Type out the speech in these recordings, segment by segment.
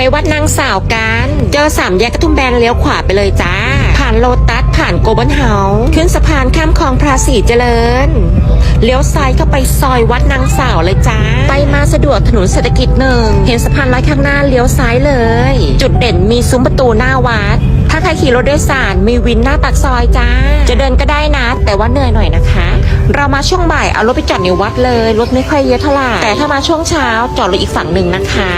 ไปวัดนางสาวกัน เจอสามแยกกระทุ่มแบนเลี้ยวขวาไปเลยจ้า ผ่านโลตัสผ่านโกลบอลเฮาส์ขึ้นสะพานข้ามคลองพระศรีเจริญ เลี้ยวซ้ายเข้าไปซอยวัดนางสาวเลยจ้า ไปมาสะดวกถนนเศรษฐกิจหนึ่ง เห็นสะพานลอยข้างหน้าเลี้ยวซ้ายเลย จุดเด่นมีซุ้มประตูหน้าวัด ถ้าใครขี่รถโดยสารมีวินหน้าปากซอยจ้า จะเดินก็ได้นะ แต่ว่าเหนื่อยหน่อยนะคะ เรามาช่วงบ่ายเอารถไปจอดในวัดเลย รถไม่ค่อยเยอะเท่าไหร่ แต่ถ้ามาช่วงเช้าจอดรถอีกฝั่งหนึ่งนะคะ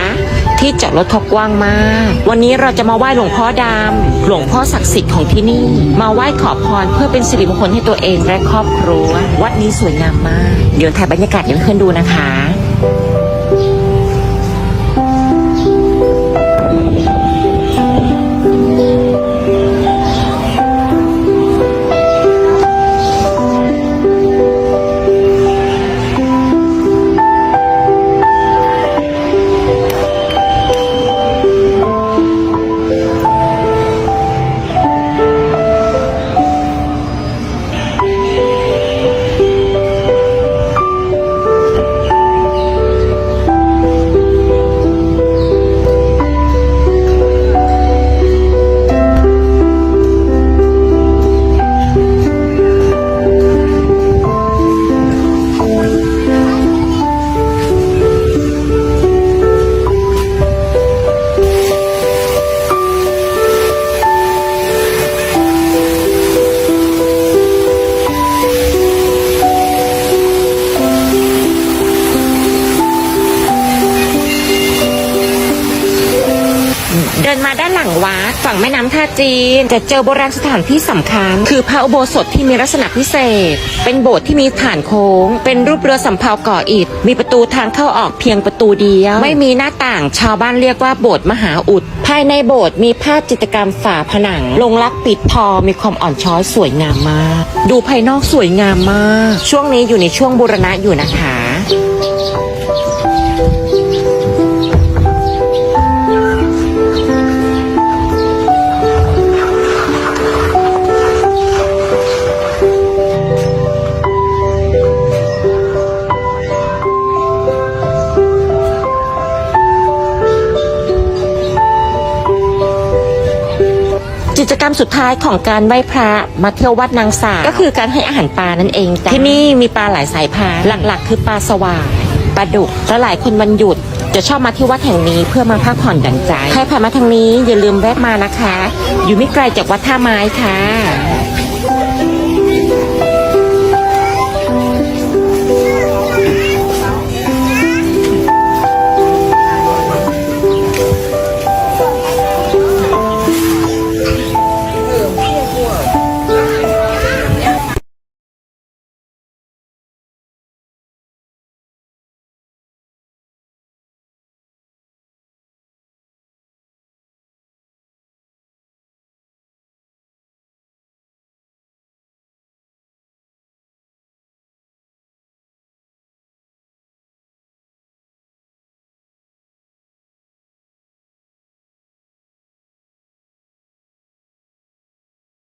ที่จอดรถเขากว้างมาก วันนี้เราจะมาไหว้หลวงพ่อดำ หลวงพ่อศักดิ์สิทธิ์ของที่นี่ มาไหว้ขอพรเพื่อเป็นสิริมงคลให้ตัวเองและครอบครัว วัดนี้สวยงามมาก เดี๋ยวถ่ายบรรยากาศยังเพื่อนดูนะคะ ดินมาด้านหลังวัดฝั่งแม่น้ำท่าจีน จะเจอโบราณสถานที่สำคัญ คือพระอุโบสถที่มีลักษณะพิเศษ เป็นโบสถ์ที่มีฐานโค้ง เป็นรูปเรือสำเภาก่ออิฐ มีประตูทางเข้าออกเพียงประตูเดียว ไม่มีหน้าต่างชาวบ้านเรียกว่าโบสถ์มหาอุด ภายในโบสถ์มีภาพจิตรกรรมฝาผนัง ลงรักปิดทอมีความอ่อนช้อยสวยงามมาก ดูภายนอกสวยงามมาก ช่วงนี้อยู่ในช่วงบูรณะอยู่นะคะ จกรรมสุดท้ายของการไหว้พระมาเที่ยววัดนางสาวก็คือการให้อาหารปลานั่นเองจ้ะที่นี่มีปลาหลายสายพันธุ์หลักๆ คือปลาสวายปลาดุกและหลายคนวันหยุดจะชอบมาที่วัดแห่งนี้เพื่อมาพักผ่อนหย่อนใจ ใครผ่านมาทางนี้อย่าลืมแวะมานะคะ อยู่ไม่ไกลจากวัดท่าไม้ค่ะ